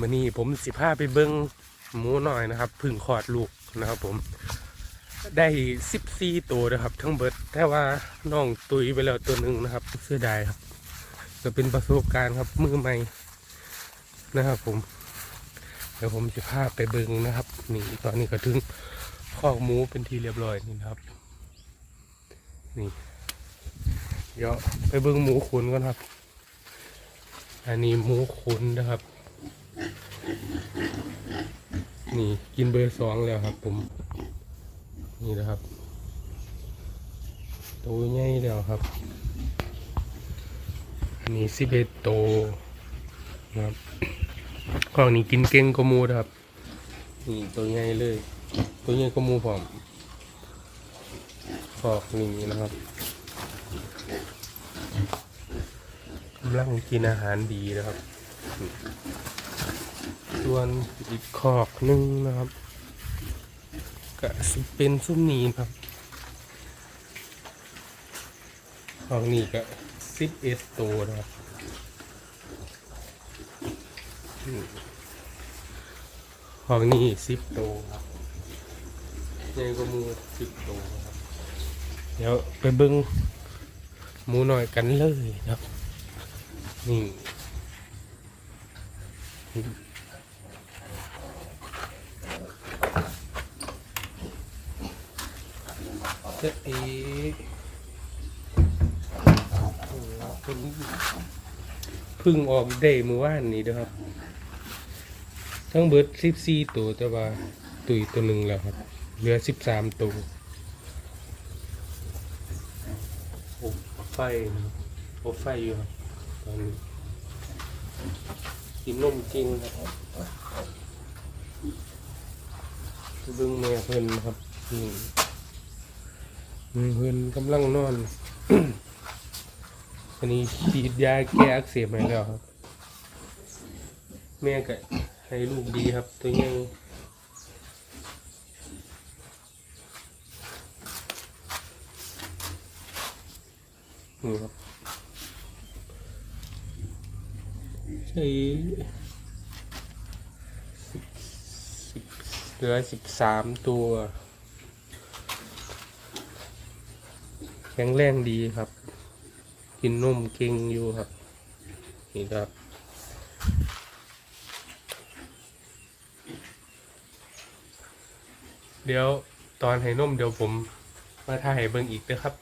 มื่อนี้ผมสิพาไปเบิ้งหมูหน่อยนะครับพึ่งคลอดลูกนะครับ ผม ได้สิบสี่ตัวนะครับ ทั้งเบิดแต่ว่าน้องตุยไปแล้วตัวหนึ่งนะครับเสียดายครับก็เป็นประสบการณ์ครับมือใหม่นะครับ ผม เดี๋ยวผมจะพาไปเบิ้งนะครับ นี่ตอนนี้ก็ถึงคอกหมูเป็นทีเรียบร้อยนี่นะครับ นี่เดี๋ยวไปเบิ้งหมูขุนก่อนครับ อันนี้หมูขุนนะครับ นี่กินเบอร์สองแล้วครับ ผม นี่นะครับตัวใหญ่แล้วครับนนี้สิบเอ็ดโตนะครับของนี้กินเก่งกมูครับ นี่ตัวใหญ่เลย ตัวใหญ่กมูผอมขอกนี่นะครับกำลังกินอาหารดีนะครับ ส่วนอีกขอกหนึงนะครับก็สิเป็นซุ้มนี้ครับของนี้ก็สิบเอสโตนะครับของนี้สิบโตครับใหญ่กว่าหมูสิบโตครับ เดี๋ยวไปเบิ้งหมูหน่อยกันเลยครับ นี่ จะเอเพิ่งเพึ่งออกได้เมื่อวานนี้เด้อครับ ทั้งเบิดสิบสี่ตัวแต่ว่าตุยตัวหนึ่งแล้วครับ เหลือสิบสามตัวอบไฟนะครับอบไฟอยู่ครับตอนนี้กินนมจริงครับเบึงแม่เพิ่นครับนี่อืม เพื่อนกำลังนอน อันนี้ฉีดยาแก้อักเสบไปแล้วครับ แม่ก็ให้ลูกดีครับ ตัวยังนี่ครับใช่สิบสิบเหลือสิบสามตัว ข็งแรงดีครับ กินนมเก่งอยู่ครับ นี่ครับเดี๋ยวตอนให้นมเดี๋ยวผมมาถ่ายให้เบิ่งอีกนะครับ